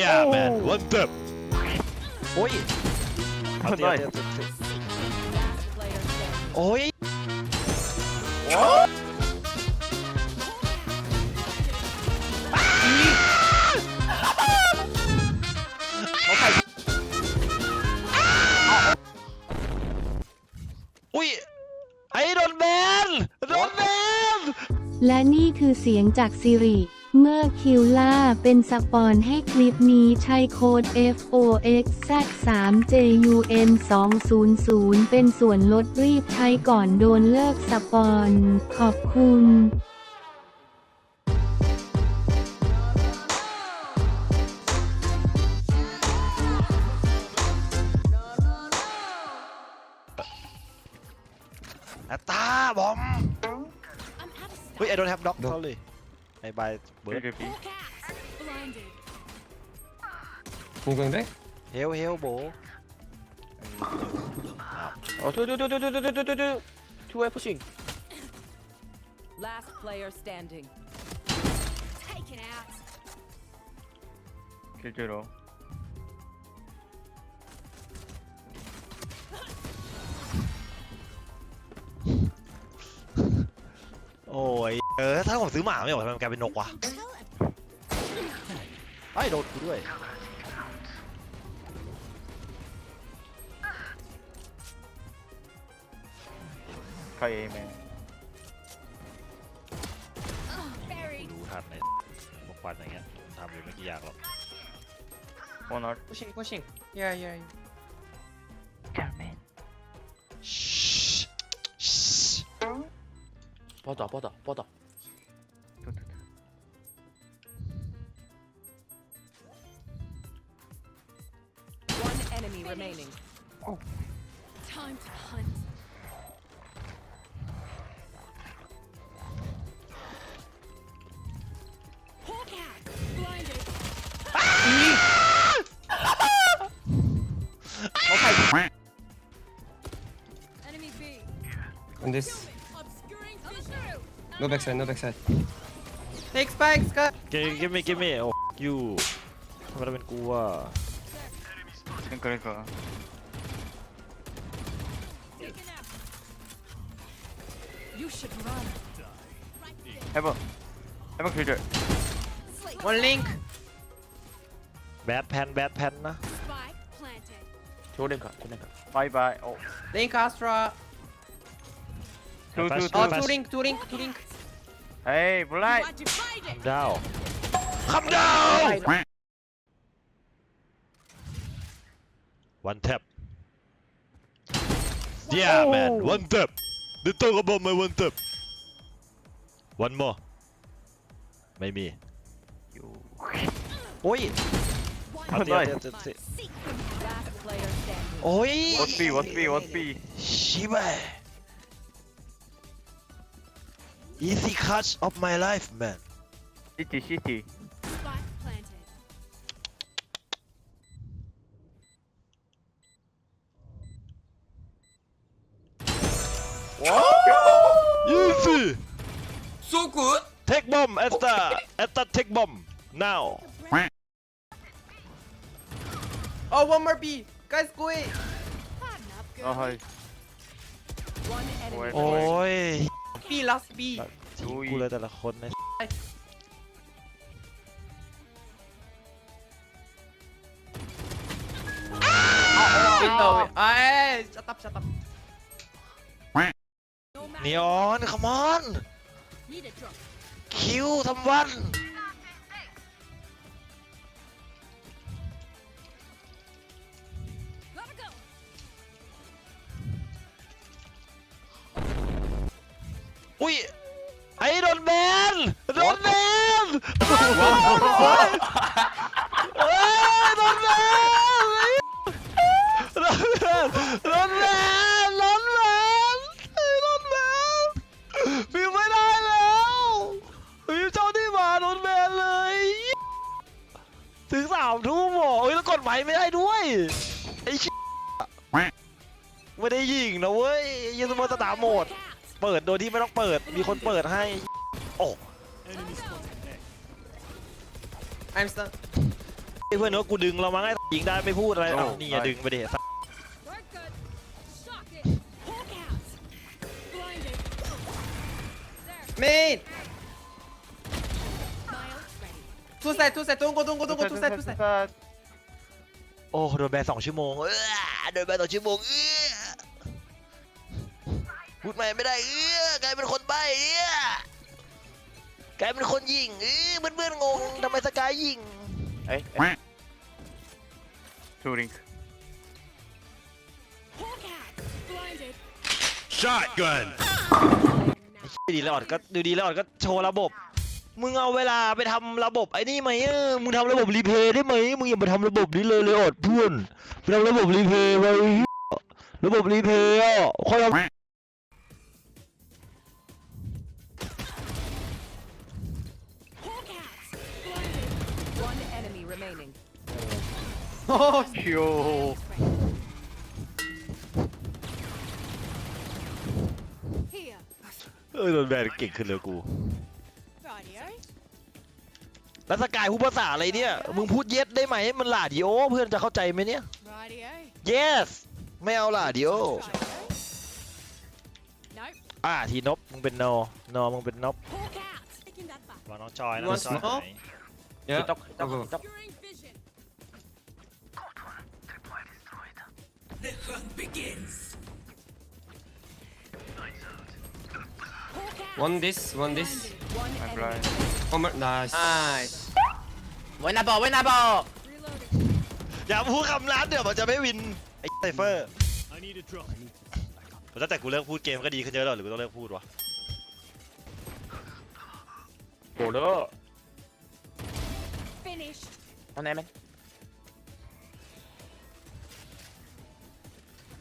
Yeah man one step โอ้ยเอาเดี๋ยวด้วยเดี๋ยวเดี๋ยวเดี๋ยว Player standing. โอ้ย อุ้ย ไอ้โดนแบนโดนแบน และนี่คือเสียงจากซิริ เมื่อคิวล่าเป็นสปอนให้คลิปนี้ใช้โค้ด FOX Z3 JUN 200 เป็นส่วนลดรีบใช้ก่อนโดนเลิกสปอน ขอบคุณอัตตาบอม เฮ้ยไอ้โดนแฮปด็อกเขาเลย ไอ้บายเบิร์ด BKB Blinded. Can you going back? เฮลเฮลโบ Oh two two two two two two two two two Two way pushing Last player standing. Taken out. Kill zero โเออถ้าผมซื้อหมาไม่บอกทำไมมักลายเป็นนกวะไอ้โดดด้วย ใครแม่ง Buried. รู้ทันไอ้พกควันอะไรเงี้ยทำอยู่ไม่กี่อย่างหรอก One not Pushing, pushing. Yeah, yeah. yeah. ปอต่อปอต่อปอต่อ enemy Finish. remaining. Oh. Time to hunt. okay. Ah! Enemy B. On this. No backside, no backside. Take spikes, cut. Okay, give me, give me. Oh, you. What have been cool? 그러니까 You should run. 해봐. 해봐 길들. One link. Bad Spike planted. โชว์เล่นก่อนโชว์เล่นก่อน 바이바이 어 Link Astra. 두두두 Oh, two link, two link, two link. 에이 블라이 You are divided. ดาวคำดาว One tap. Yeah, man. Oh. One tap. They talk about my one tap. One more. Maybe. Oi. Last player standing. โอ้ย One P, one P, one P. ชิบะ Easy catch of my life man City, City. so good. Take bomb, Asta. Asta take bomb now. Oh, one more B. Guys, go away. Oh hi. One enemy. โอ้ย B, last B. ทิ้งกูเลยแต่ละคนนะ Window. Ay, shut up, shut up. นีออน come on คิวทำวัน Gotta go. อุ้ยไอ้โดนแบนโดนแบน ด้ด้วย ไอ้เหี้ยไม่ได้ยิงนะเว้ยยังสมมติสตาร์โหมด Hawk out. เปิดโดยที่ไม่ต้องเปิด มีคนเปิดให้ โอ้ I'm stunned. เพื่อนนึกว่ากูดึงเรามั้งไอ้ยิงได้ไม่พูดอะไรโอ้เอ้านี่อย่าใช่ดึงไปดิ We're good. Shock it. Hawk out. Blinded. There. Main. Miles ready. Two side, two side. Tungo, tungo, tungo, two side, two side. โอ้โดนแบนสองชั่วโมงเออโดนแบนสองชั่วโมงเออพูดใหม่ไม่ได้เออกลายเป็นคนใบ้เออกลายเป็นคนยิงเออเพื่อนๆงงทำไมสกายยิง Hey, hey. Two ring. Hawk out. Blinded. Shotgun. ดีแล้วออดก็ดูดีแล้วออดก็โชว์ระบบ มึงเอาเวลาไปทำระบบไอ้นี่ไหมเออมึงทำระบบรีเพย์ได้ไหมมึงอย่าไปทำระบบนี้เลยเลยออดเพื่อนไปทำระบบรีเพย์ไประบบรีเพย์อะค่อยเอา Hawk out. Blinded. One enemy remaining. Oh, Yo. Here. เออโดนแบนเก่งขึ้นเลยกู Radio. แล้วสกายพูดภาษาอะไรเนี่ย มึงพูดเย็ดได้ไหมมันหลาดิโอเพื่อนจะเข้าใจไหมเนี่ย Radio. yes ไม่เอาหลาดิโอ Radio. Nope. อ่าทีนบมึงเป็นโนโนมึงเป็นนบ Hawk out. Taking that back. รอน้องจอยนะ You want น้องจอย smoke? ไหน Yeah. Tiktok, Go, tiktok, go. tiktok. Securing vision. Hawk out. One this, one this. Blinded. One I'm enemy. blind. remaining. Oh my, nice. Nice. ไว้หน้าบอลไว้หน้าบอล Reloading. อย่าพูดคำนั้นเดี๋ยวมันจะไม่วินไอ้ไซเฟอร์ I need a drop. ตั้งแต่กูเลิกพูดเกมก็ดีขึ้นเยอะแล้วหรือกูต้องเลิกพูดวะ โบเลอร์ Finished. เอาไหนมัน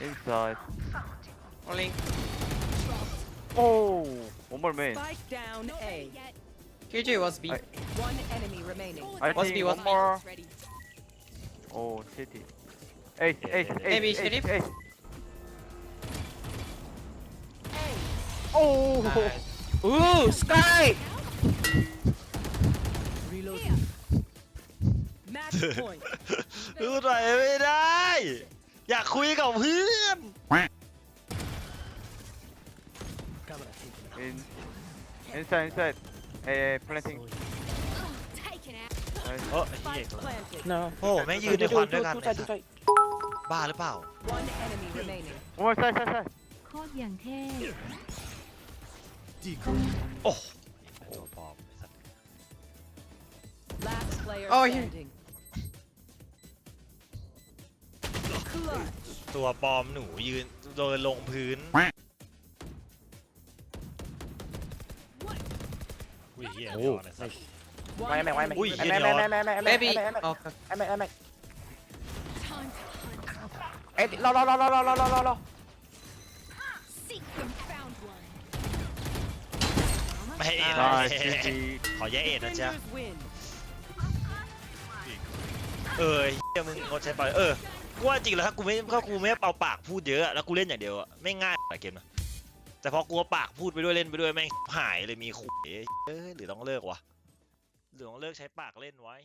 Inside. Only. Oh, one more main. Spike down Not A. ready yet. KJ was B. I- One enemy remaining. All I the Must think be, one must be. more. Ready. Oh, city. Ace, ace, ace, Maybe ace, Sheriff? ace. Oh, Nice. อู้สกาย Here. Match point. พูดอะไรไม่ได้ อยากคุยกับเพื่อน in, inside, inside. Hey, planting. Taken out. เออไอ้เหี้ย Spike planted. เนาะโอ้แม่งยืนในควันด้วยกันดูไอ้ใจดูสัใจสบ้าหรือเปล่า One enemy remaining. One more side, side, side. โคตรอย่างเท่โอ้ตัวปลอมไอ้สัส Last player Oh, yeah. standing. Clutch. ตัวปลอมหนูยืนโดนลงพื้น เหี้ยโอ้ย้อนไอ้สัส One ไม่ไม่ไม่ไม่ enemy อุ้ยไม่เหี้ยไม่ย้อนไม่ไม่ไม่ไม่ Maybe. ไม่ไม่ Okay. ไม่ไม่ไม่ Time to hunt. เอ้ยรอรอรอรอรอรอรอรอรอ Seek them. Found one. ไม่ให้เอ็น Nice, city. ขอแยกเอ็นนะจ๊ะ Defenders win. เออไอ้เหี้ยมึงงดใช้ไปเออกูว่าจริงแล้วถ้ากูไม่ถ้ากูไม่เป่าปากพูดเยอะแล้วกูเล่นอย่างเดียวอะไม่ง่ายอะเกมนะแแต่พอกลัวปากพูดไปด้วยเล่นไปด้วยแม่งหายเลยมีขุยเอ้ยหรือต้องเลิกวะหรือต้องเลิกใช้ปากเล่นไว้